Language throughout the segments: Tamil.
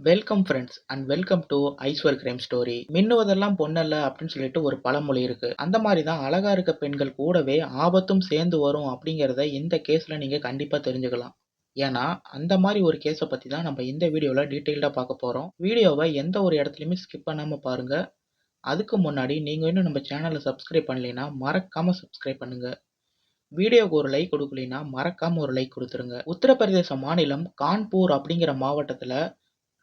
Welcome friends and welcome to Aishwar crime story மின்னுவதெல்லாம் பொன்னல்ல அப்படின்னு சொல்லிட்டு ஒரு பழமொழி இருக்கு. அந்த மாதிரி தான் அழகா இருக்க பெண்கள் கூடவே ஆபத்தும் சேர்ந்து வரும் அப்படிங்கிறத இந்த கேஸ்ல நீங்க கண்டிப்பா தெரிஞ்சுக்கலாம். ஏன்னா அந்த மாதிரி ஒரு கேஸை பத்தி தான் நம்ம இந்த வீடியோல டீட்டெயில்டா பார்க்க போறோம். வீடியோவை எந்த ஒரு இடத்துலையுமே ஸ்கிப் பண்ணாம பாருங்க. அதுக்கு முன்னாடி நீங்க இன்னும் நம்ம சேனலை சப்ஸ்கிரைப் பண்ணலைன்னா மறக்காம சப்ஸ்கிரைப் பண்ணுங்க. வீடியோவுக்கு ஒரு லைக் கொடுக்கலைன்னா மறக்காம ஒரு லைக் கொடுத்துருங்க. உத்தரப்பிரதேச மாநிலம் கான்பூர் அப்படிங்கிற மாவட்டத்தில்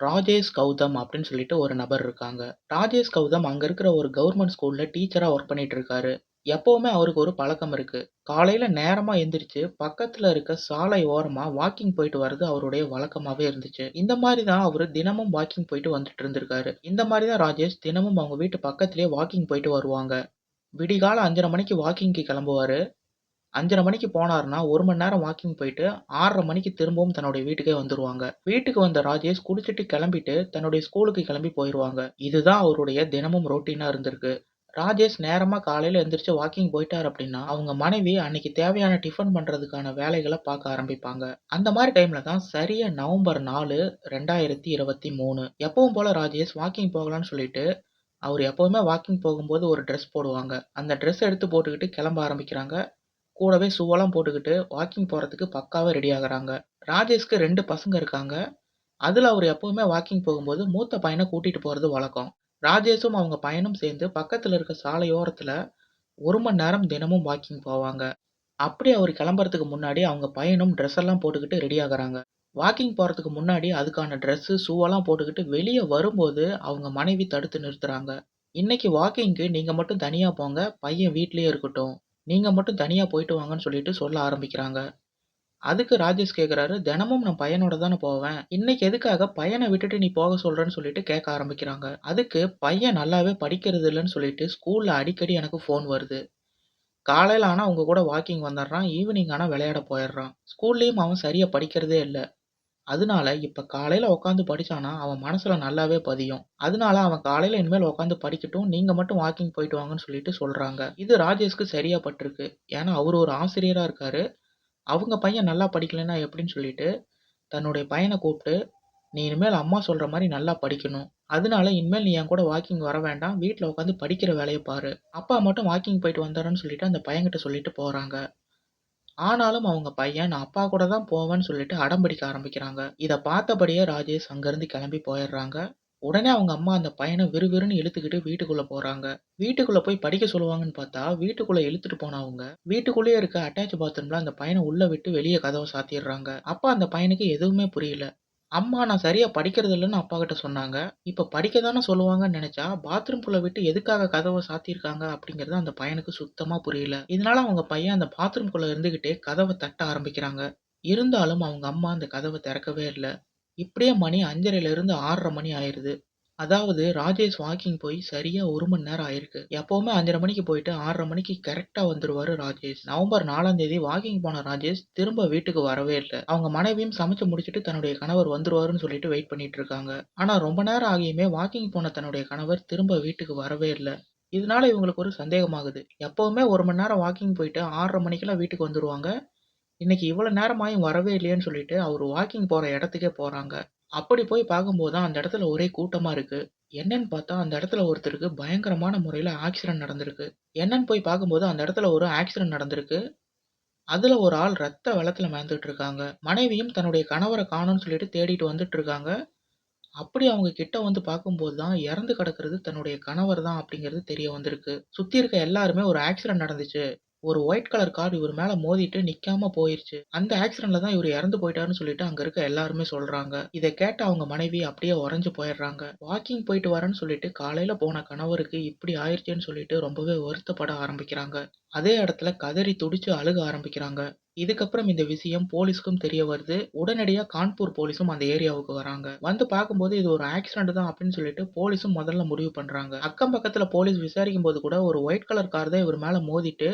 ராஜேஷ் கௌதம் அப்படின்னு சொல்லிட்டு ஒரு நபர் இருக்காங்க. ராஜேஷ் கௌதம் அங்கே இருக்கிற ஒரு கவர்மெண்ட் ஸ்கூலில் டீச்சராக ஒர்க் பண்ணிட்டு இருக்காரு. எப்போவுமே அவருக்கு ஒரு பழக்கம் இருக்கு. காலையில நேரமா எந்திரிச்சு பக்கத்துல இருக்க சாலை ஓரமா வாக்கிங் போயிட்டு வர்றது அவருடைய வழக்கமாவே இருந்துச்சு. இந்த மாதிரி தான் அவரு தினமும் வாக்கிங் போயிட்டு வந்துட்டு இருந்திருக்காரு. இந்த மாதிரி தான் ராஜேஷ் தினமும் அவங்க வீட்டு பக்கத்திலேயே வாக்கிங் போயிட்டு வருவாங்க. விடிகால அஞ்சரை மணிக்கு வாக்கிங்க்கு கிளம்புவாரு. அஞ்சரை மணிக்கு போனாருன்னா ஒரு மணி நேரம் வாக்கிங் போயிட்டு ஆறரை மணிக்கு திரும்பவும் தன்னுடைய வீட்டுக்கே வந்துருவாங்க. வீட்டுக்கு வந்த ராஜேஷ் குடிச்சிட்டு கிளம்பிட்டு தன்னுடைய ஸ்கூலுக்கு கிளம்பி போயிடுவாங்க இதுதான் அவருடைய தினமும் ரொட்டீனா இருந்திருக்கு. ராஜேஷ் நேரமா காலையில எந்திரிச்சு வாக்கிங் போயிட்டார் அப்படின்னா அவங்க மனைவி அன்னைக்கு தேவையான டிஃபன் பண்றதுக்கான வேலைகளை பார்க்க ஆரம்பிப்பாங்க. அந்த மாதிரி டைம்ல தான் சரியா நவம்பர் நாலு ரெண்டாயிரத்தி இருபத்தி மூணு. எப்பவும் போல ராஜேஷ் வாக்கிங் போகலான்னு சொல்லிட்டு அவர் எப்பவுமே வாக்கிங் போகும்போது ஒரு ட்ரெஸ் போடுவாங்க. அந்த ட்ரெஸ் எடுத்து போட்டுக்கிட்டு கிளம்ப ஆரம்பிக்கிறாங்க. கூடவே ஷூவெல்லாம் போட்டுக்கிட்டு வாக்கிங் போகிறதுக்கு பக்காவே ரெடி ஆகுறாங்க. ராஜேஷ்க்கு ரெண்டு பசங்க இருக்காங்க. அதில் அவர் எப்பவுமே வாக்கிங் போகும்போது மூத்த பையனை கூட்டிகிட்டு போகிறது வழக்கம். ராஜேஷும் அவங்க பையனும் சேர்ந்து பக்கத்தில் இருக்க சாலையோரத்தில் ஒரு மணி நேரம் தினமும் வாக்கிங் போவாங்க. அப்படி அவர் கிளம்புறதுக்கு முன்னாடி அவங்க பையனும் ட்ரெஸ் எல்லாம் போட்டுக்கிட்டு ரெடி ஆகுறாங்க. வாக்கிங் போகிறதுக்கு முன்னாடி அதுக்கான ட்ரெஸ்ஸு ஷூவெல்லாம் போட்டுக்கிட்டு வெளியே வரும்போது அவங்க மனைவி தடுத்து நிறுத்துறாங்க. இன்னைக்கு வாக்கிங்க்கு நீங்கள் மட்டும் தனியாக போங்க பையன் வீட்லேயே இருக்கட்டும். நீங்கள் மட்டும் தனியாக போயிட்டு வாங்கன்னு சொல்லிட்டு சொல்ல ஆரம்பிக்கிறாங்க. அதுக்கு ராஜேஷ் கேட்குறாரு, தினமும் நான் பையனோட தானே போவேன். இன்னைக்கு எதுக்காக பையனை விட்டுட்டு நீ போக சொல்கிறேன்னு சொல்லிட்டு கேட்க ஆரம்பிக்கிறாங்க. அதுக்கு பையன் நல்லாவே படிக்கிறது இல்லைன்னு சொல்லிட்டு ஸ்கூலில் அடிக்கடி எனக்கு ஃபோன் வருது. காலையில் ஆனால் அவங்க கூட வாக்கிங் வந்துடுறான். ஈவினிங் ஆனால் விளையாட போயிடுறான். ஸ்கூல்லேயும் அவன் சரியாக படிக்கிறதே இல்லை அதனால இப்போ காலையில் உட்காந்து படிச்சான்னா அவன் மனசில் நல்லாவே பதியும். அதனால அவன் காலையில் இனிமேல் உட்காந்து படிக்கட்டும். நீங்கள் மட்டும் வாக்கிங் போயிட்டு வாங்கன்னு சொல்லிட்டு சொல்கிறாங்க இது ராஜேஷ்க்கு சரியா பட்டிருக்கு. ஏன்னா அவர் ஒரு ஆசிரியராக இருக்காரு. அவங்க பையன் நல்லா படிக்கலைன்னா எப்படின்னு சொல்லிட்டு, தன்னுடைய பையனை கூப்பிட்டு, "நீ இனிமேல் அம்மா சொல்கிற மாதிரி நல்லா படிக்கணும். அதனால இனிமேல் நீ என் கூட வாக்கிங் வர வேண்டாம். வீட்டில் உட்காந்து படிக்கிற வேலையை பாரு. அப்பா மட்டும் வாக்கிங் போயிட்டு வந்துடுறேன்னு" சொல்லிட்டு அந்த பையன்கிட்ட சொல்லிட்டு போகிறாங்க ஆனாலும் அவங்க பையன் நான் அப்பா கூட தான் போவேன்னு சொல்லிட்டு அடம் பிடிக்க ஆரம்பிக்கிறாங்க. இதை பார்த்தபடியே ராஜேஷ் அங்கருந்து கிளம்பி போயிடுறாங்க. உடனே அவங்க அம்மா அந்த பையனை விறுவிறுன்னு இழுத்துக்கிட்டு வீட்டுக்குள்ள போறாங்க. வீட்டுக்குள்ள போய் படிக்க சொல்லுவாங்கன்னு பார்த்தா, வீட்டுக்குள்ள இழுத்துட்டு போன அவங்க, வீட்டுக்குள்ளேயே இருக்க அட்டாச் பாத்ரூம்ல அந்த பையனை உள்ள விட்டு வெளியே கதவை சாத்திடுறாங்க. அப்ப அந்த பையனுக்கு எதுவுமே புரியல. அம்மா நான் சரியா படிக்கிறது இல்லன்னு அப்பாகிட்ட சொன்னாங்க. இப்ப படிக்க தானே சொல்லுவாங்கன்னு நினைச்சா, பாத்ரூம்குள்ள விட்டு எதுக்காக கதவ சாத்தியிருக்காங்க அப்படிங்கிறது அந்த பையனுக்கு சுத்தமா புரியல. இதனால அவங்க பையன் அந்த பாத்ரூம்குள்ள இருந்துகிட்டே கதவ தட்ட ஆரம்பிக்கிறாங்க. இருந்தாலும் அவங்க அம்மா அந்த கதவ திறக்கவே இல்ல. இப்படியே மணி 5:30ல இருந்து 6:30 மணி ஆயிருது. அதாவது ராஜேஷ் வாக்கிங் போய் சரியா ஒரு மணி நேரம் ஆயிருக்கு. எப்பவுமே அஞ்சரை மணிக்கு போயிட்டு ஆறரை மணிக்கு கரெக்டா வந்துருவாரு ராஜேஷ். நவம்பர் நாலாம் தேதி வாக்கிங் போன ராஜேஷ் திரும்ப வீட்டுக்கு வரவே இல்ல. அவங்க மனைவியும் சமைச்சு முடிச்சுட்டு தன்னுடைய கணவர் வந்துருவாருன்னு சொல்லிட்டு வெயிட் பண்ணிட்டு இருக்காங்க. ஆனா ரொம்ப நேரம் ஆகியுமே வாக்கிங் போன தன்னுடைய கணவர் திரும்ப வீட்டுக்கு வரவே இல்ல. இதனால இவங்களுக்கு ஒரு சந்தேகமாகுது. எப்பவுமே ஒரு மணி நேரம் வாக்கிங் போயிட்டு ஆறரை மணிக்கெல்லாம் வீட்டுக்கு வந்துருவாங்க. இன்னைக்கு இவ்வளவு நேரமாயும் வரவே இல்லையேன்னு சொல்லிட்டு அவரு வாக்கிங் போற இடத்துக்கே போறாங்க. அப்படி போய் பார்க்கும்போது தான் அந்த இடத்துல ஒரே கூட்டமா இருக்கு. என்னன்னு பார்த்தா அந்த இடத்துல ஒருத்தருக்கு பயங்கரமான முறையில ஆக்சிடென்ட் நடந்திருக்கு. என்னன்னு போய் பார்க்கும்போது அந்த இடத்துல ஒரு ஆக்சிடென்ட் நடந்திருக்கு. அதுல ஒரு ஆள் ரத்த வெள்ளத்துல மிதந்துட்டு இருக்காங்க. மனைவியும் தன்னுடைய கணவர காணோம்னு சொல்லிட்டு தேடிட்டு வந்துட்டு இருக்காங்க. அப்படி அவங்க கிட்ட வந்து பார்க்கும்போது தான் இறந்து கிடக்கிறது தன்னுடைய கணவர் தான் அப்படிங்கிறது தெரிய வந்திருக்கு. சுத்தி இருக்க எல்லாருமே ஒரு ஆக்சிடென்ட் நடந்துச்சு. ஒரு ஒயிட் கலர் கார் இவர் மேல மோதிட்டு நிக்காம போயிருச்சு. அந்த ஆக்சிடென்ட்ல தான் இவர் இறந்து போயிட்டாருன்னு சொல்லிட்டு அங்க இருக்க எல்லாருமே சொல்றாங்க. இதை கேட்ட அவங்க மனைவி அப்படியே உறைஞ்சு போயிடுறாங்க. வாக்கிங் போயிட்டு வரேன்னு சொல்லிட்டு காலையில போன கணவருக்கு இப்படி ஆயிடுச்சுன்னு சொல்லிட்டு ரொம்பவே வருத்தப்பட ஆரம்பிக்கிறாங்க. அதே இடத்துல கதறி துடிச்சு அழுக ஆரம்பிக்கிறாங்க. இதுக்கப்புறம் இந்த விஷயம் போலீஸ்க்கும் தெரிய வருது. உடனடியாக கான்பூர் போலீஸும் அந்த ஏரியாவுக்கு வராங்க. வந்து பார்க்கும்போது இது ஒரு ஆக்சிடென்ட் தான் அப்படின்னு சொல்லிட்டு போலீஸும் முதல்ல முடிவு பண்றாங்க. அக்கம் பக்கத்துல போலீஸ் விசாரிக்கும் போது கூட ஒரு ஒயிட் கலர் கார் தான் இவர் மேல மோதிட்டு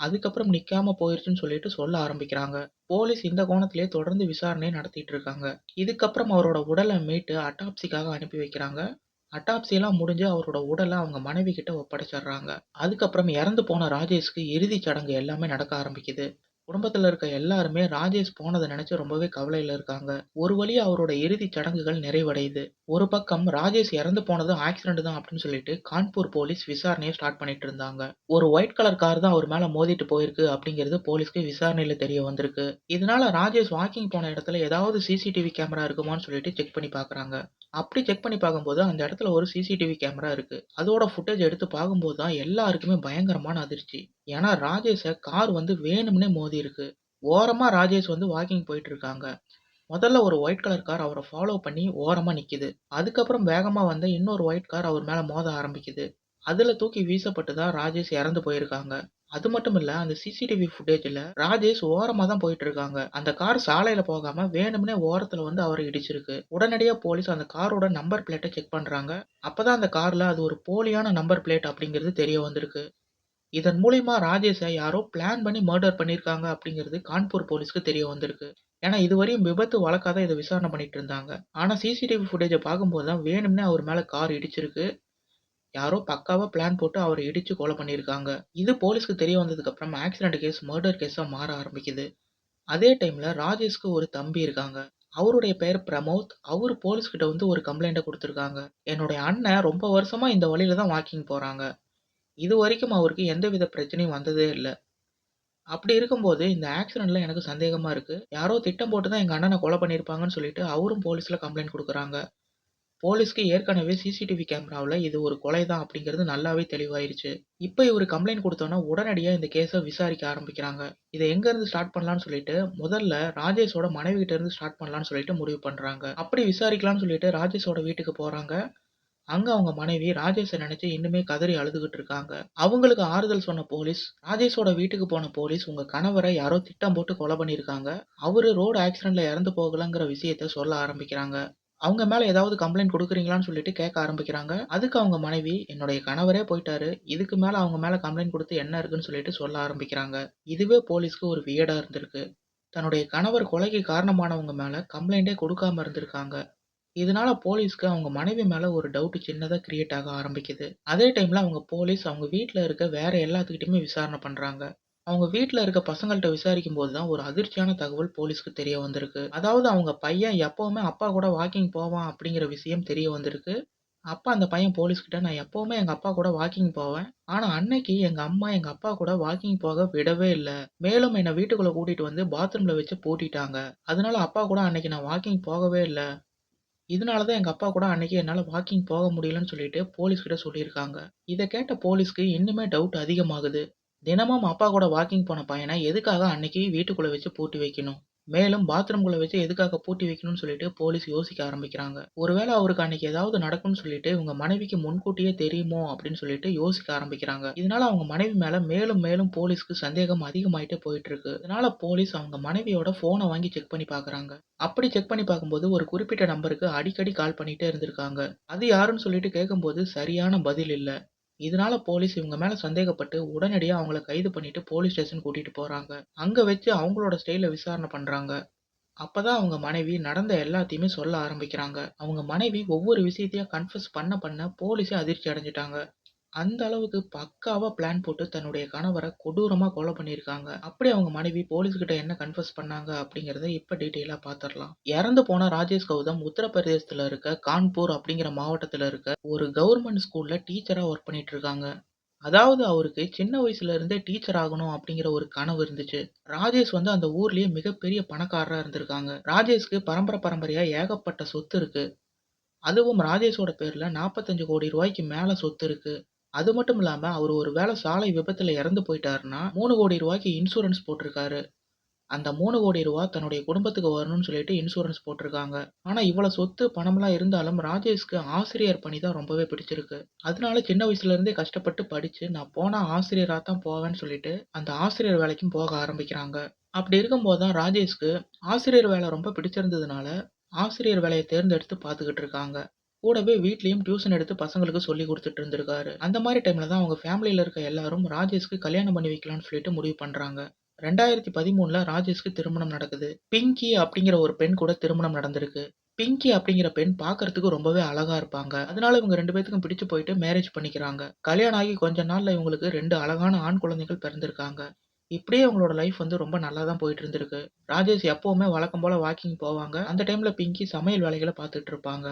அதுக்கப்புறம் நிக்காம போயிருச்சுன்னு சொல்லிட்டு சொல்ல ஆரம்பிக்கிறாங்க. போலீஸ் இந்த கோணத்திலே தொடர்ந்து விசாரணை நடத்திட்டு இருக்காங்க. இதுக்கப்புறம் அவரோட உடலை மீட்டு அட்டாப்சிக்காக அனுப்பி வைக்கிறாங்க. அட்டாப்சியெல்லாம் முடிஞ்சு அவரோட உடலை அவங்க மனைவி கிட்ட ஒப்படைச்சிடுறாங்க. அதுக்கப்புறம் இறந்து போன ராஜேஷ்க்கு இறுதிச் சடங்கு எல்லாமே நடக்க ஆரம்பிக்குது. குடும்பத்தில் இருக்க எல்லாருமே ராஜேஷ் போனதை நினைச்சு ரொம்பவே கவலையில் இருக்காங்க. ஒரு வழியா அவரோட இறுதிச் சடங்குகள் நிறைவடையுது. ஒரு பக்கம் ராஜேஷ் இறந்து போனது ஆக்சிடென்ட் தான் அப்படின்னு சொல்லிட்டு கான்பூர் போலீஸ் விசாரணையை ஸ்டார்ட் பண்ணிட்டு இருந்தாங்க. ஒரு ஒயிட் கலர் கார் தான் அவர் மேல மோதிட்டு போயிருக்கு அப்படிங்கிறது போலீஸ்க்கு விசாரணையில தெரிய வந்திருக்கு. இதனால ராஜேஷ் வாக்கிங் போன இடத்துல ஏதாவது சிசிடிவி கேமரா இருக்குமான்னு சொல்லிட்டு செக் பண்ணி பாக்குறாங்க அப்படி செக் பண்ணி பார்க்கும்போது அந்த இடத்துல ஒரு சிசிடிவி கேமரா இருக்கு. அதோட ஃபுட்டேஜ் எடுத்து பார்க்கும்போது தான் எல்லாருக்குமே பயங்கரமான அதிர்ச்சி. ஏன்னா ராஜேஷை கார் வந்து வேணும்னே மோதி இருக்கு ஓரமா ராஜேஷ் வந்து வாக்கிங் போயிட்டு இருக்காங்க. முதல்ல ஒரு ஒயிட் கலர் கார் அவரை ஃபாலோ பண்ணி ஓரமாக நிற்கிது அதுக்கப்புறம் வேகமாக வந்த இன்னொரு ஒயிட் கார் அவர் மேலே மோத ஆரம்பிக்குது. அதுல தூக்கி வீசப்பட்டு தான் ராஜேஷ் இறந்து போயிருக்காங்க. அது மட்டும் இல்ல அந்த சிசிடிவி ஃபுட்டேஜ்ல ராஜேஷ் ஓரமா தான் போயிட்டு இருக்காங்க. அந்த கார் சாலையில போகாம வேணும்னே ஓரத்துல வந்து அவரை இடிச்சிருக்கு. உடனடியா போலீஸ் அந்த காரோட நம்பர் பிளேட்டை செக் பண்றாங்க. அப்பதான் அந்த கார்ல அது ஒரு போலியான நம்பர் பிளேட் அப்படிங்கிறது தெரிய வந்திருக்கு. இதன் மூலியமா ராஜேஷை யாரோ பிளான் பண்ணி மர்டர் பண்ணியிருக்காங்க அப்படிங்கிறது கான்பூர் போலீஸ்க்கு தெரிய வந்திருக்கு. ஏன்னா இதுவரையும் விபத்து வழக்காக தான் இதை விசாரணை பண்ணிட்டு இருந்தாங்க. ஆனா சிசிடிவி ஃபுட்டேஜை பார்க்கும்போது தான் வேணும்னே அவர் மேல கார் இடிச்சிருக்கு. யாரோ பக்காவா பிளான் போட்டு அவரை இடிச்சு கொலை பண்ணியிருக்காங்க. இது போலீஸ்க்கு தெரிய வந்ததுக்கு அப்புறம் ஆக்சிடென்ட் கேஸ் மர்டர் கேஸா மாற ஆரம்பிக்குது. அதே டைம்ல ராஜேஷ்க்கு ஒரு தம்பி இருக்காங்க. அவருடைய பெயர் பிரமோத். அவர் போலீஸ்கிட்ட வந்து ஒரு கம்ப்ளைண்ட்டை கொடுத்துருக்காங்க என்னுடைய அண்ணன் ரொம்ப வருஷமா இந்த வழியில தான் வாக்கிங் போறாங்க. இதுவரைக்கும் அவருக்கு எந்தவித பிரச்சனையும் வந்ததே இல்லை அப்படி இருக்கும்போது இந்த ஆக்சிடென்ட்ல எனக்கு சந்தேகமா இருக்கு. யாரோ திட்டம் போட்டு தான் எங்க அண்ணனை கொலை பண்ணியிருப்பாங்கன்னு சொல்லிட்டு அவரும் போலீஸ்ல கம்ப்ளைண்ட் கொடுக்குறாங்க போலீஸ்க்கு ஏற்கனவே சிசிடிவி கேமராவில் இது ஒரு கொலை தான் அப்படிங்கிறது நல்லாவே தெளிவாயிருச்சு. இப்போ இவர் கம்ப்ளைண்ட் கொடுத்தோன்னா உடனடியாக இந்த கேஸை விசாரிக்க ஆரம்பிக்கிறாங்க. இதை எங்கேருந்து ஸ்டார்ட் பண்ணலான்னு சொல்லிட்டு முதல்ல ராஜேஷோட மனைவி கிட்ட இருந்து ஸ்டார்ட் பண்ணலான்னு சொல்லிட்டு முடிவு பண்ணுறாங்க அப்படி விசாரிக்கலாம்னு சொல்லிட்டு ராஜேஷோட வீட்டுக்கு போகிறாங்க அங்கே அவங்க மனைவி ராஜேஷை நினச்சி இன்னுமே கதறி அழுதுகிட்டு இருக்காங்க. அவங்களுக்கு ஆறுதல் சொன்ன போலீஸ், ராஜேஷோட வீட்டுக்கு போன போலீஸ் உங்கள் கணவரை யாரோ திட்டம் போட்டு கொலை பண்ணியிருக்காங்க. அவர் ரோடு ஆக்சிடென்ட்ல இறந்து போகலங்கிற விஷயத்த சொல்ல ஆரம்பிக்கிறாங்க. அவங்க மேல ஏதாவது கம்ப்ளைண்ட் குடுக்குறீங்களான்னு சொல்லிட்டு கேட்க ஆரம்பிக்கிறாங்க. அதுக்கு அவங்க மனைவி என்னுடைய கணவரே போயிட்டாரு. இதுக்கு மேல அவங்க மேல கம்ப்ளைண்ட் குடுத்து என்ன இருக்குன்னு சொல்லிட்டு சொல்ல ஆரம்பிக்கிறாங்க. இதுவே போலீஸ்க்கு ஒரு வியர்டா இருந்திருக்கு. தன்னுடைய கணவர் கொலைக்கு காரணமானவங்க மேல கம்ப்ளைண்டே குடுக்காம இருந்திருக்காங்க. இதனால போலீஸ்க்கு அவங்க மனைவி மேல ஒரு டவுட் சின்னதா கிரியேட் ஆக ஆரம்பிக்குது. அதே டைம்ல அவங்க போலீஸ் அவங்க வீட்ல இருக்க வேற எல்லாத்துக்கிட்டயுமே விசாரணை பண்றாங்க. அவங்க வீட்ல இருக்க பசங்கள்ட்ட விசாரிக்கும்போது தான் ஒரு அதிர்ச்சியான தகவல் போலீஸ்க்கு தெரிய வந்திருக்கு. அதாவது அவங்க பையன் எப்பவுமே அப்பா கூட வாக்கிங் போவான் அப்படிங்கிற விஷயம் தெரிய வந்திருக்கு. அப்ப அந்த பையன் போலீஸ்கிட்ட நான் எப்பவுமே எங்க அப்பா கூட வாக்கிங் போவேன். ஆனா அன்னைக்கு எங்க அம்மா எங்க அப்பா கூட வாக்கிங் போக விடவே இல்ல. மேலும் என்ன வீட்டுக்குள்ள கூட்டிட்டு வந்து பாத்ரூம்ல வச்சு பூட்டிட்டாங்க. அதனால அப்பா கூட அன்னைக்கு நான் வாக்கிங் போகவே இல்ல. இதனால தான் எங்க அப்பா கூட அன்னைக்கு என்னால வாக்கிங் போக முடியலன்னு சொல்லிட்டு போலீஸ்கிட்ட சொல்லியிருக்காங்க. இத கேட்ட போலீஸ்க்கு இன்னுமே டவுட் அதிகமாகுது. தினமும் அப்பா கூட வாக்கிங் போன பையனை எதுக்காக அன்னைக்கு வீட்டுக்குள்ளே வச்சு பூட்டி வைக்கணும்? மேலும் பாத்ரூம்குள்ள வச்சு எதுக்காக பூட்டி வைக்கணும்னு சொல்லிட்டு போலீஸ் யோசிக்க ஆரம்பிக்கிறாங்க. ஒருவேளை அவருக்கு அன்னைக்கு ஏதாவது நடக்கும்னு சொல்லிட்டு இவங்க மனைவிக்கு முன்கூட்டியே தெரியுமோ அப்படின்னு சொல்லிட்டு யோசிக்க ஆரம்பிக்கிறாங்க. இதனால அவங்க மனைவி மேல மேலும் மேலும் போலீஸ்க்கு சந்தேகம் அதிகமாயிட்டே போயிட்டு இருக்கு. இதனால போலீஸ் அவங்க மனைவியோட போனை வாங்கி செக் பண்ணி பாக்குறாங்க அப்படி செக் பண்ணி பார்க்கும்போது ஒரு குறிப்பிட்ட நம்பருக்கு அடிக்கடி கால் பண்ணிட்டே இருந்திருக்காங்க. அது யாருன்னு சொல்லிட்டு கேட்கும்போது சரியான பதில் இல்லை இதனால போலீஸ் இவங்க மேல சந்தேகப்பட்டு உடனடியா அவங்கள கைது பண்ணிட்டு போலீஸ் ஸ்டேஷன் கூட்டிட்டு போறாங்க. அங்க வச்சு அவங்களோட ஸ்டைல விசாரணை பண்றாங்க. அப்பதான் அவங்க மனைவி நடந்த எல்லாத்தையுமே சொல்ல ஆரம்பிக்கிறாங்க. அவங்க மனைவி ஒவ்வொரு விஷயத்தையும் கன்ஃபஸ் பண்ண பண்ண போலீஸே அதிர்ச்சி அடைஞ்சிட்டாங்க அந்த அளவுக்கு பக்காவா பிளான் போட்டு தன்னுடைய கணவர கொடூரமா கொலை பண்ணியிருக்காங்க. அப்படி அவங்க மனைவி போலீஸ்கிட்ட என்ன கன்ஃபெஸ் பண்ணாங்க அப்படிங்கிறத இப்ப டீட்டெயிலா பார்த்துரலாம். இறந்து போன ராஜேஷ் கௌதம் உத்தரப்பிரதேசத்துல இருக்க கான்பூர் அப்படிங்கிற மாவட்டத்துல இருக்க ஒரு கவர்மெண்ட் ஸ்கூல்ல டீச்சரா ஒர்க் பண்ணிட்டு இருக்காங்க. அதாவது அவருக்கு சின்ன வயசுல இருந்தே டீச்சர் ஆகணும் அப்படிங்கிற ஒரு கனவு இருந்துச்சு. ராஜேஷ் வந்து அந்த ஊர்லயே மிகப்பெரிய பணக்காரரா இருந்திருக்காங்க. ராஜேஷ்க்கு பரம்பரை பரம்பரையா ஏகப்பட்ட சொத்து இருக்கு. அதுவும் ராஜேஷோட பேர்ல 45 கோடி ரூபாய்க்கு மேல சொத்து இருக்கு. அது மட்டும் இல்லாமல் அவர் ஒரு வேளை சாலை விபத்தில் இறந்து போயிட்டாருன்னா மூணு கோடி ரூபாய்க்கு இன்சூரன்ஸ் போட்டிருக்காரு. அந்த மூணு கோடி ரூபா தன்னுடைய குடும்பத்துக்கு வரணும்னு சொல்லிட்டு இன்சூரன்ஸ் போட்டிருக்காங்க. ஆனால் இவ்வளோ சொத்து, பணம்லாம் இருந்தாலும் ராஜேஷ்க்கு ஆசிரியர் பணி தான் ரொம்பவே பிடிச்சிருக்கு. அதனால சின்ன வயசுலேருந்தே கஷ்டப்பட்டு படித்து நான் போனால் ஆசிரியராக தான் போவேன்னு சொல்லிட்டு அந்த ஆசிரியர் வேலைக்கும் போக ஆரம்பிக்கிறாங்க. அப்படி இருக்கும்போது தான் ராஜேஷ்க்கு ஆசிரியர் வேலை ரொம்ப பிடிச்சிருந்ததுனால ஆசிரியர் வேலையை தேர்ந்தெடுத்து பார்த்துக்கிட்டு இருக்காங்க. கூடவே வீட்லேயும் டியூஷன் எடுத்து பசங்களுக்கு சொல்லிக் கொடுத்துட்டு இருந்திருக்காரு. அந்த மாதிரி டைம்ல தான் அவங்க ஃபேமிலியில் இருக்க எல்லாரும் ராஜேஷ்க்கு கல்யாணம் பண்ணி வைக்கலாம்னு சொல்லிட்டு முடிவு பண்றாங்க. 2013ல ராஜேஷ்க்கு திருமணம் நடக்குது. பிங்கி அப்படிங்கிற ஒரு பெண் கூட திருமணம் நடந்திருக்கு. பிங்கி அப்படிங்கிற பெண் பார்க்கறதுக்கு ரொம்பவே அழகா இருப்பாங்க. அதனால இவங்க ரெண்டு பேத்துக்கும் பிடிச்சு போயிட்டு மேரேஜ் பண்ணிக்கிறாங்க. கல்யாணம் ஆகி கொஞ்ச நாள்ல இவங்களுக்கு ரெண்டு அழகான ஆண் குழந்தைகள் பிறந்திருக்காங்க. இப்படியே அவங்களோட லைஃப் வந்து ரொம்ப நல்லா தான் போயிட்டு இருந்திருக்கு. ராஜேஷ் எப்பவுமே வழக்கம் போல வாக்கிங் போவாங்க. அந்த டைம்ல பிங்கி சமையல் வேலைகளை பார்த்துட்டு இருப்பாங்க.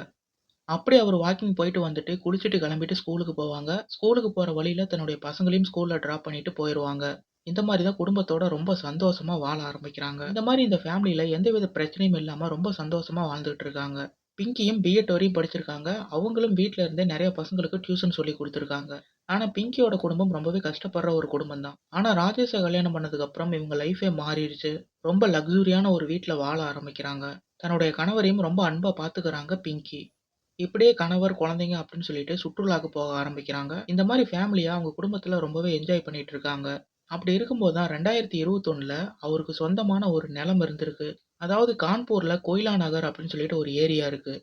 அப்படி அவர் வாக்கிங் போயிட்டு வந்துட்டு, குளிச்சுட்டு கிளம்பிட்டு ஸ்கூலுக்கு போவாங்க. ஸ்கூலுக்கு போகிற வழியில தன்னுடைய பசங்களையும் ஸ்கூலில் ட்ராப் பண்ணிட்டு போயிடுவாங்க இந்த மாதிரி தான் குடும்பத்தோட ரொம்ப சந்தோஷமா வாழ ஆரம்பிக்கிறாங்க. இந்த மாதிரி இந்த ஃபேமிலில எந்தவித பிரச்சனையும் இல்லாம ரொம்ப சந்தோஷமா வாழ்ந்துட்டு இருக்காங்க. பிங்கியும் பிஎட் வரையும் படிச்சிருக்காங்க. அவங்களும் வீட்டில் இருந்தே நிறைய பசங்களுக்கு டியூஷன் சொல்லிக் கொடுத்துருக்காங்க ஆனா பிங்கியோட குடும்பம் ரொம்பவே கஷ்டப்படுற ஒரு குடும்பம் தான். ஆனா ராஜேஷ கல்யாணம் பண்ணதுக்கு அப்புறம் இவங்க லைஃபே மாறிடுச்சு ரொம்ப லக்ஸூரியான ஒரு வீட்டில் வாழ ஆரம்பிக்கிறாங்க. தன்னுடைய கணவரையும் ரொம்ப அன்பா பார்த்துக்கறாங்க பிங்கி. இப்படியே கணவர், குழந்தைங்க அப்படின்னு சொல்லிட்டு சுற்றுலாவுக்கு போக ஆரம்பிக்கிறாங்க. இந்த மாதிரி ஃபேமிலியா அவங்க குடும்பத்துல ரொம்பவே என்ஜாய் பண்ணிட்டு இருக்காங்க. அப்படி இருக்கும்போது தான் 2021ல அவருக்கு சொந்தமான ஒரு நிலம் இருந்திருக்கு. அதாவது கான்பூர்ல கோயிலா நகர் அப்படின்னு சொல்லிட்டு ஒரு ஏரியா இருக்கு.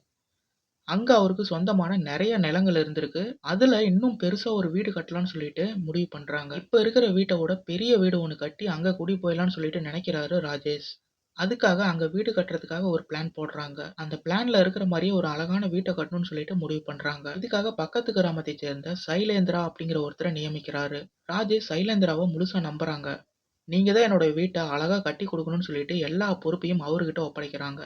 அங்க அவருக்கு சொந்தமான நிறைய நிலங்கள் இருந்திருக்கு. அதுல இன்னும் பெருசா ஒரு வீடு கட்டலாம்னு சொல்லிட்டு முடிவு பண்றாங்க. இப்ப இருக்கிற வீட்டை விட பெரிய வீடு ஒன்று கட்டி அங்க குடி போயிடலாம்னு சொல்லிட்டு நினைக்கிறாரு ராஜேஷ். அதுக்காக அங்க வீடு கட்டுறதுக்காக ஒரு பிளான் போடுறாங்க. அந்த பிளான்ல இருக்கிற மாரியே ஒரு அழகான வீட்ட கட்டணும்னு சொல்லிட்டு முடிவு பண்றாங்க. இதுக்காக பக்கத்து கிராமத்தைச் சேர்ந்த சைலேந்திரா அப்படிங்கிற ஒருத்தர நியமிக்கிறாரு. ராஜேஷ் சைலேந்திராவ முழுசா நம்புறாங்க. நீங்க தான் என்னோட வீட்ட அழகா கட்டிக் குடுக்கணும்னு சொல்லிட்டு எல்லா பொறுப்பையும் அவருகிட்ட ஒப்படைக்கிறாங்க.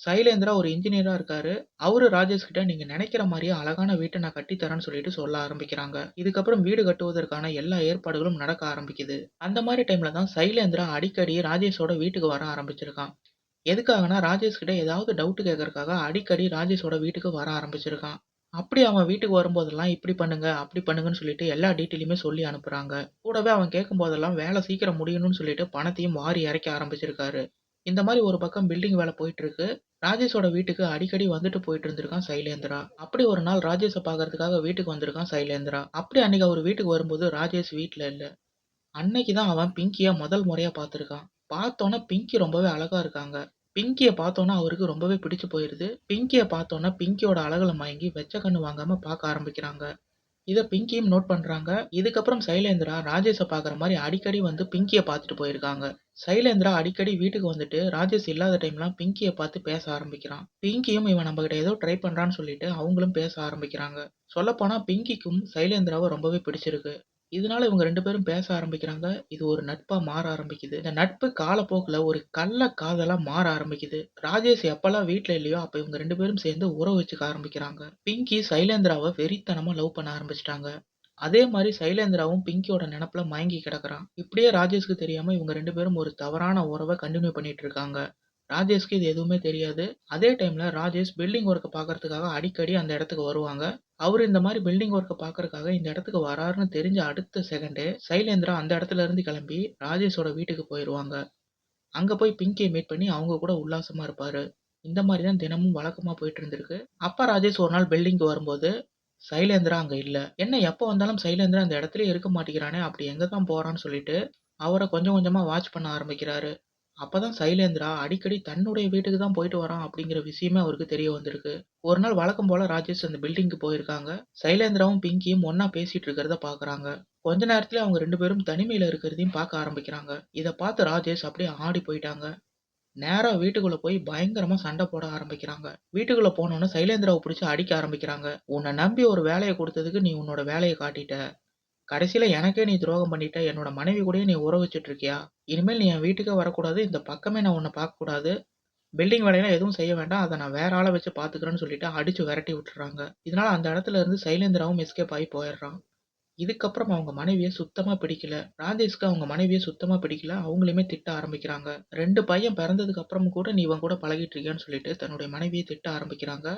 சைலேந்திரா ஒரு இன்ஜினியரா இருக்காரு. அவரு ராஜேஷ் கிட்ட நீங்க நினைக்கிற மாதிரியே அழகான வீட்டை நான் கட்டித்தரேன்னு சொல்லிட்டு சொல்ல ஆரம்பிக்கிறாங்க. இதுக்கப்புறம் வீடு கட்டுவதற்கான எல்லா ஏற்பாடுகளும் நடக்க ஆரம்பிக்குது. அந்த மாதிரி டைம்ல தான் சைலேந்திரா அடிக்கடி ராஜேஷோட வீட்டுக்கு வர ஆரம்பிச்சிருக்கான். எதுக்காகன்னா ராஜேஷ் கிட்ட ஏதாவது டவுட் கேட்கறதுக்காக அடிக்கடி ராஜேஷோட வீட்டுக்கு வர ஆரம்பிச்சிருக்கான். அப்படி அவன் வீட்டுக்கு வரும்போதெல்லாம் இப்படி பண்ணுங்க, அப்படி பண்ணுங்கன்னு சொல்லிட்டு எல்லா டீட்டெயிலுமே சொல்லி அனுப்புறாங்க. கூடவே அவன் கேட்கும் போதெல்லாம் வேலை சீக்கிரம் முடியணும்னு சொல்லிட்டு பணத்தையும் வாரி இறைக்க ஆரம்பிச்சிருக்காரு. இந்த மாதிரி ஒரு பக்கம் பில்டிங் வேலை போயிட்டு இருக்கு. ராஜேஷோட வீட்டுக்கு அடிக்கடி வந்துட்டு போயிட்டு இருந்திருக்கான் சைலேந்திரா. அப்படி ஒரு நாள் ராஜேஷை பார்க்கறதுக்காக வீட்டுக்கு வந்திருக்கான் சைலேந்திரா. அப்படி அன்னைக்கு அவர் வீட்டுக்கு வரும்போது ராஜேஷ் வீட்டில் இல்ல. அன்னைக்கு தான் அவன் பிங்கிய முதல் முறையா பார்த்துருக்கான் பார்த்தோன்னே பிங்கி ரொம்பவே அழகா இருக்காங்க. பிங்கிய பார்த்தோன்னா அவருக்கு ரொம்பவே பிடிச்சு போயிருது. பிங்கிய பார்த்தோன்னா பிங்கியோட அழகில் மயங்கி வெச்ச கண்ணு வாங்காம பார்க்க ஆரம்பிக்கிறாங்க. இதை பிங்கியும் நோட் பண்றாங்க. இதுக்கப்புறம் சைலேந்திரா ராஜேஷை பார்க்குற மாதிரி அடிக்கடி வந்து பிங்கியை பார்த்துட்டு போயிருக்காங்க. சைலேந்திரா அடிக்கடி வீட்டுக்கு வந்துட்டு ராஜேஷ் இல்லாத டைம்லாம் பிங்கியை பார்த்து பேச ஆரம்பிக்கிறான். பிங்கியும் இவன் நம்மகிட்ட ஏதோ ட்ரை பண்ணுறான்னு சொல்லிட்டு அவங்களும் பேச ஆரம்பிக்கிறாங்க. சொல்லப்போனால் பிங்கிக்கும் சைலேந்திராவும் ரொம்பவே பிடிச்சிருக்கு. இதனால இவங்க ரெண்டு பேரும் பேச ஆரம்பிக்கிறாங்க. இது ஒரு நட்பா மாற ஆரம்பிக்குது. இந்த நட்பு காலப்போக்கில் ஒரு கள்ள காதலா மாற ஆரம்பிக்குது. ராஜேஷ் எப்பெல்லாம் வீட்டில் இல்லையோ அப்ப இவங்க ரெண்டு பேரும் சேர்ந்து உறவு வச்சுக்க ஆரம்பிக்கிறாங்க. பிங்கி சைலேந்திராவை வெறித்தனமா லவ் பண்ண ஆரம்பிச்சிட்டாங்க அதே மாதிரி சைலேந்திராவும் பிங்கியோட நெனப்புல மயங்கி கிடக்குறான். இப்படியே ராஜேஷ்க்கு தெரியாம இவங்க 2 பேரும் ஒரு தவறான உறவ கன்டின்யூ பண்ணிட்டு இருக்காங்க. ராஜேஷ்க்கு இது எதுவுமே தெரியாது. அதே டைம்ல ராஜேஷ் பில்டிங் ஒர்க்கை பார்க்கறதுக்காக அடிக்கடி அந்த இடத்துக்கு வருவாங்க. அவரு இந்த மாதிரி பில்டிங் ஒர்க்கை பார்க்கறதுக்காக இந்த இடத்துக்கு வராருன்னு தெரிஞ்ச அடுத்த செகண்டே சைலேந்திரா அந்த இடத்துல இருந்து கிளம்பி ராஜேஷோட வீட்டுக்கு போயிருவாங்க. அங்க போய் பிங்கிய மீட் பண்ணி அவங்க கூட உல்லாசமா இருப்பாரு. இந்த மாதிரி தான் தினமும் வழக்கமா போயிட்டு இருந்திருக்கு. அப்ப ராஜேஷ் ஒரு நாள் பில்டிங்க்கு வரும்போது சைலேந்திரா அங்கே இல்லை என்ன எப்போ வந்தாலும் சைலேந்திரா அந்த இடத்திலேயே இருக்க மாட்டேங்கிறானே, அப்படி எங்கே தான் போகிறான்னு சொல்லிட்டு அவரை கொஞ்சம் கொஞ்சமாக வாட்ச் பண்ண ஆரம்பிக்கிறாரு. அப்பதான் சைலேந்திரா அடிக்கடி தன்னுடைய வீட்டுக்கு தான் போயிட்டு வரான் அப்படிங்கிற விஷயமே அவருக்கு தெரிய வந்திருக்கு. ஒரு நாள் வழக்கம் போல ராஜேஷ் அந்த பில்டிங்க்கு போயிருக்காங்க. சைலேந்திராவும் பிங்கியும் ஒன்றா பேசிட்டு இருக்கிறத பார்க்குறாங்க. கொஞ்ச நேரத்துல அவங்க ரெண்டு பேரும் தனிமையில இருக்கிறதையும் பார்க்க ஆரம்பிக்கிறாங்க. இதை பார்த்து ராஜேஷ் அப்படியே ஆடி போயிட்டாங்க. நேராக வீட்டுக்குள்ளே போய் பயங்கரமாக சண்டை போட ஆரம்பிக்கிறாங்க. வீட்டுக்குள்ளே போனோன்னு சைலேந்திராவை பிடிச்சி அடிக்க ஆரம்பிக்கிறாங்க. உன்னை நம்பி ஒரு வேலையை கொடுத்ததுக்கு நீ உன்னோட வேலையை காட்டிட்ட. கடைசியில் எனக்கே நீ துரோகம் பண்ணிட்ட. என்னோட மனைவி கூடயே நீ உற வச்சுட்டு இருக்கியா? இனிமேல் நீ என் வீட்டுக்கே வரக்கூடாது. இந்த பக்கமே நான் உன்னை பார்க்கக்கூடாது. பில்டிங் வேலையெல்லாம் எதுவும் செய்ய வேண்டாம். அதை நான் வேற ஆள வச்சு பார்த்துக்கிறேன்னு சொல்லிட்டு அடிச்சு விரட்டி விட்டுறாங்க இதனால அந்த இடத்துல இருந்து சைலேந்திராவும் எஸ்கேப் ஆகி போயிடுறான். இதுக்கப்புறம் அவங்க மனைவியை சுத்தமாக பிடிக்கல. ராஜேஷ்க்கு அவங்க மனைவிய சுத்தமா பிடிக்கல. அவங்களையுமே திட்ட ஆரம்பிக்கிறாங்க. 2 பையன் பிறந்ததுக்கு அப்புறமும் கூட நீ இவன் கூட பழகிட்டு இருக்கியான்னு சொல்லிட்டு தன்னுடைய மனைவிய திட்ட ஆரம்பிக்கிறாங்க.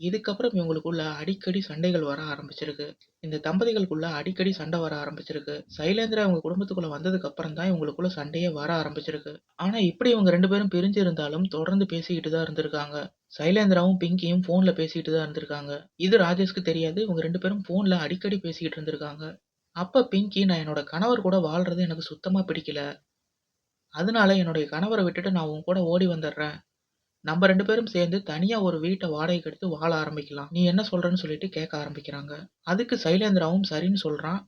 இதுக்கப்புறம் இவங்களுக்குள்ள அடிக்கடி சண்டைகள் வர ஆரம்பிச்சிருக்கு. இந்த தம்பதிகளுக்குள்ள அடிக்கடி சண்டை வர ஆரம்பிச்சிருக்கு. சைலேந்திரா இவங்க குடும்பத்துக்குள்ள வந்ததுக்கு அப்புறம் தான் இவங்களுக்குள்ள சண்டையே வர ஆரம்பிச்சிருக்கு. ஆனா இப்படி இவங்க ரெண்டு பேரும் பிரிஞ்சு இருந்தாலும் தொடர்ந்து பேசிக்கிட்டு தான் இருந்திருக்காங்க. சைலேந்திராவும் பிங்கியும் ஃபோனில் பேசிக்கிட்டு தான் இருந்திருக்காங்க. இது ராஜேஷ்க்கு தெரியாது. இவங்க ரெண்டு பேரும் ஃபோனில் அடிக்கடி பேசிக்கிட்டு இருந்திருக்காங்க. அப்ப பிங்கி நான் என்னோட கணவர் கூட வாழ்றது எனக்கு சுத்தமா பிடிக்கல. அதனால என்னுடைய கணவரை விட்டுட்டு நான் உன் கூட ஓடி வந்துடுறேன். நம்ம ரெண்டு பேரும் சேர்ந்து தனியாக ஒரு வீட்டை வாடகைக்கு எடுத்து வாழ ஆரம்பிக்கலாம். நீ என்ன சொல்கிறன்னு சொல்லிட்டு கேட்க ஆரம்பிக்கிறாங்க. அதுக்கு சைலேந்திராவும் சரின்னு சொல்கிறான்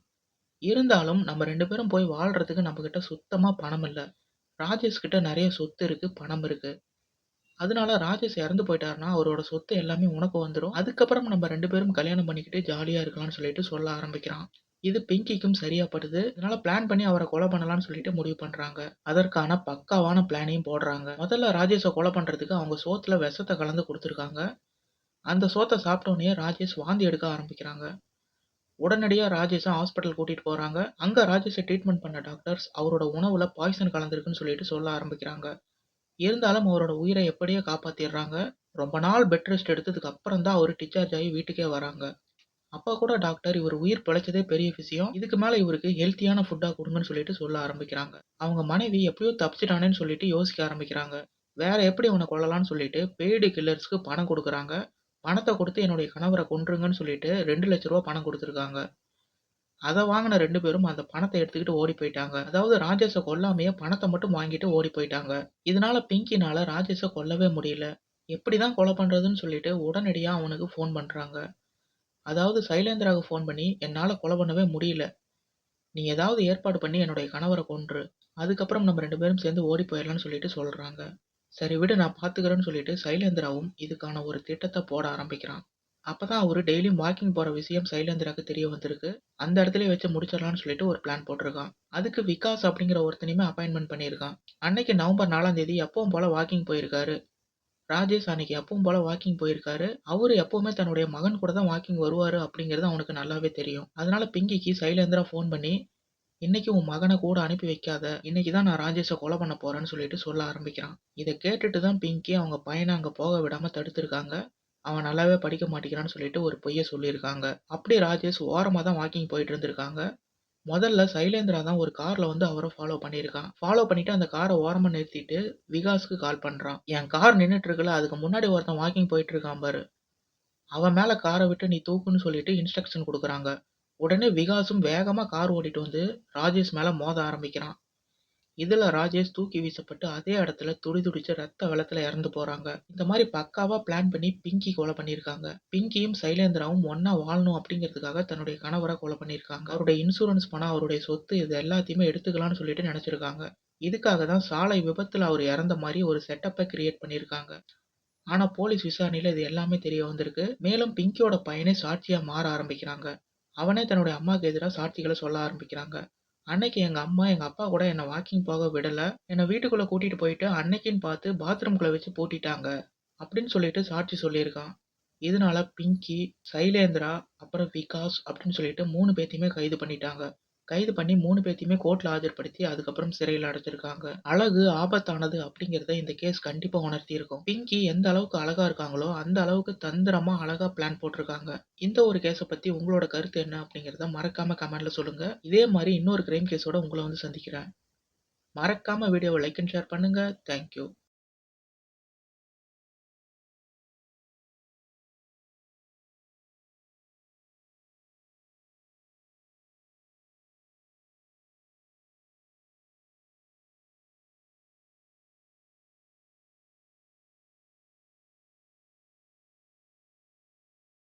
இருந்தாலும் நம்ம ரெண்டு பேரும் போய் வாழ்கிறதுக்கு நம்மக்கிட்ட சுத்தமாக பணம் இல்லை ராஜேஷ் கிட்ட நிறைய சொத்து இருக்குது பணம் இருக்குது அதனால ராஜேஷ் இறந்து போயிட்டாருன்னா அவரோட சொத்து எல்லாமே உனக்கு வந்துடும் அதுக்கப்புறம் நம்ம ரெண்டு பேரும் கல்யாணம் பண்ணிக்கிட்டு ஜாலியாக இருக்கலாம்னு சொல்லிட்டு சொல்ல ஆரம்பிக்கிறான். இது பிங்கிக்கும் சரியா படுது. இதனால பிளான் பண்ணி அவரை கொலை பண்ணலாம்னு சொல்லிட்டு முடிவு பண்றாங்க. அதற்கான பக்காவான பிளானையும் போடுறாங்க. முதல்ல ராஜேஷை கொலை பண்றதுக்கு அவங்க சோத்துல விஷத்தை கலந்து கொடுத்துருக்காங்க. அந்த சோத்தை சாப்பிட்டோன்னே ராஜேஷ் வாந்தி எடுக்க ஆரம்பிக்கிறாங்க. உடனடியாக ராஜேஷை ஹாஸ்பிட்டல் கூட்டிகிட்டு போகிறாங்க அங்கே ராஜேஷை ட்ரீட்மெண்ட் பண்ண டாக்டர்ஸ் அவரோட உணவில் பாய்சன் கலந்துருக்குன்னு சொல்லிட்டு சொல்ல ஆரம்பிக்கிறாங்க. இருந்தாலும் அவரோட உயிரை எப்படியோ காப்பாற்றிடுறாங்க ரொம்ப நாள் பெட் ரெஸ்ட் எடுத்ததுக்கு அப்புறம் தான் அவர் டிஸ்சார்ஜ் ஆகி வீட்டுக்கே வராங்க. அப்பா கூட டாக்டர் இவர் உயிர் பிழைச்சதே பெரிய விஷயம். இதுக்கு மேல இவருக்கு ஹெல்த்தியான ஃபுட்டா கொடுங்கன்னு சொல்லிட்டு சொல்ல ஆரம்பிக்கிறாங்க. அவங்க மனைவி எப்படியோ தப்பிச்சிட்டானேன்னு சொல்லிட்டு யோசிக்க ஆரம்பிக்கிறாங்க. வேற எப்படி அவனை கொல்லலாம்னு சொல்லிட்டு பெய்டு கில்லர்ஸ்க்கு பணம் கொடுக்குறாங்க. பணத்தை கொடுத்து என்னுடைய கணவரை கொன்றுங்கன்னு சொல்லிட்டு ரெண்டு லட்ச ரூபா பணம் கொடுத்துருக்காங்க. அதை வாங்கின ரெண்டு பேரும் அந்த பணத்தை எடுத்துக்கிட்டு ஓடி போயிட்டாங்க. அதாவது ராஜேஷை கொல்லாமையே பணத்தை மட்டும் வாங்கிட்டு ஓடி போயிட்டாங்க. இதனால பிங்கினால ராஜேஷை கொல்லவே முடியல. எப்படிதான் கொலை பண்றதுன்னு சொல்லிட்டு உடனடியா அவனுக்கு ஃபோன் பண்றாங்க. அதாவது சைலேந்திராவுக்கு ஃபோன் பண்ணி என்னால் கொலை பண்ணவே முடியல. நீ ஏதாவது ஏற்பாடு பண்ணி என்னுடைய கணவரை கொன்று அதுக்கப்புறம் நம்ம ரெண்டு பேரும் சேர்ந்து ஓடி போயிடலாம்னு சொல்லிட்டு சொல்கிறாங்க சரி விடு நான் பார்த்துக்கிறேன்னு சொல்லிட்டு சைலேந்திராவும் இதுக்கான ஒரு திட்டத்தை போட ஆரம்பிக்கிறான். அப்போ தான் அவர் டெய்லியும் வாக்கிங் போகிற விஷயம் சைலேந்திராவுக்கு தெரிய வந்திருக்கு. அந்த இடத்துல வச்சு முடிச்சிடலாம்னு சொல்லிட்டு ஒரு பிளான் போட்டிருக்கான். அதுக்கு விகாஸ் அப்படிங்கிற ஒருத்தனையுமே அப்பாயின்மெண்ட் பண்ணியிருக்கான். அன்னைக்கு நவம்பர் நாலாம் தேதி எப்பவும் போல வாக்கிங் போயிருக்காரு. ராஜேஷ் அன்னைக்கு எப்பவும் போல வாக்கிங் போயிருக்காரு. அவரு எப்பவுமே தன்னுடைய மகன் கூட தான் வாக்கிங் வருவாரு அப்படிங்கிறது அவனுக்கு நல்லாவே தெரியும். அதனால பிங்கிக்கு சைலேந்திரா ஃபோன் பண்ணி இன்னைக்கு உன் மகனை கூட அனுப்பி வைக்காத. இன்னைக்கு தான் நான் ராஜேஷை கொலை பண்ண போறேன்னு சொல்லிட்டு சொல்ல ஆரம்பிக்கிறான். இதை கேட்டுட்டு தான் பிங்கி அவங்க பையனை அங்கே போக விடாம தடுத்திருக்காங்க. அவன் நல்லாவே படிக்க மாட்டேங்கிறான்னு சொல்லிட்டு ஒரு பொய்ய சொல்லியிருக்காங்க. அப்படி ராஜேஷ் ஓரமாக தான் வாக்கிங் போயிட்டு இருந்திருக்காங்க. முதல்ல சைலேந்திரா தான் ஒரு கார்ல வந்து அவரை ஃபாலோ பண்ணியிருக்கான். ஃபாலோ பண்ணிட்டு அந்த காரை ஓரமா நிறுத்திட்டு விகாஸ்க்கு கால் பண்றான். என் கார் நின்றுட்டு இருக்குல்ல அதுக்கு முன்னாடி ஒருத்தன் வாக்கிங் போயிட்டு இருக்கான் பாரு. அவன் மேல காரை விட்டு நீ தூக்குன்னு சொல்லிட்டு இன்ஸ்ட்ரக்ஷன் கொடுக்குறாங்க. உடனே விகாஸும் வேகமா கார் ஓட்டிட்டு வந்து ராஜேஷ் மேல மோத ஆரம்பிக்கிறான். இதுல ராஜேஷ் தூக்கி வீசப்பட்டு அதே இடத்துல துடி துடிச்சு ரத்த வெள்ளத்துல இறந்து போறாங்க. இந்த மாதிரி பக்காவா பிளான் பண்ணி பிங்கி கொலை பண்ணிருக்காங்க. பிங்கியும் சைலேந்திராவும் ஒன்னா வாழணும் அப்படிங்கிறதுக்காக தன்னுடைய கணவரை கொலை பண்ணிருக்காங்க. அவருடைய இன்சூரன்ஸ் பணம் அவருடைய சொத்து இது எல்லாத்தையுமே எடுத்துக்கலாம்னு சொல்லிட்டு நினைச்சிருக்காங்க. இதுக்காக தான் சாலை விபத்துல அவர் இறந்த மாதிரி ஒரு செட்டப்பை கிரியேட் பண்ணியிருக்காங்க ஆனா போலீஸ் விசாரணையில இது எல்லாமே தெரிய வந்திருக்கு. மேலும் பிங்கியோட பையனே சாட்சியா மாற ஆரம்பிக்கிறாங்க. அவனே தன்னுடைய அம்மாவுக்கு எதிராக சாட்சிகளை சொல்ல ஆரம்பிக்கிறாங்க. அன்னைக்கு எங்க அம்மா எங்க அப்பா கூட என்னை வாக்கிங் போக விடல. என்னை வீட்டுக்குள்ள கூட்டிட்டு போயிட்டு அன்னைக்குன்னு பார்த்து பாத்ரூம்குள்ள வச்சு பூட்டிட்டாங்க அப்படின்னு சொல்லிட்டு சாட்சி சொல்லியிருக்கான். இதனால பிங்கி சைலேந்திரா அப்புறம் விகாஸ் அப்படின்னு சொல்லிட்டு மூணு பேத்தையுமே கைது பண்ணிட்டாங்க. கைது பண்ணி மூணு பேர்த்தையுமே கோர்ட்ல ஆஜர்படுத்தி அதுக்கப்புறம் சிறையில் அடைச்சிருக்காங்க அழகு ஆபத்தானது அப்படிங்கிறத இந்த கேஸ் கண்டிப்பா உணர்த்தி இருக்கும் பிங்கி எந்த அளவுக்கு அழகா இருக்காங்களோ அந்த அளவுக்கு தந்திரமா அழகா பிளான் போட்டிருக்காங்க. இந்த ஒரு கேஸை பத்தி உங்களோட கருத்து என்ன அப்படிங்கிறத மறக்காம கமெண்ட்ல சொல்லுங்க. இதே மாதிரி இன்னொரு கிரைம் கேஸோட உங்களை வந்து சந்திக்கிறேன். மறக்காம வீடியோவை லைக் அண்ட் ஷேர் பண்ணுங்க. Thank you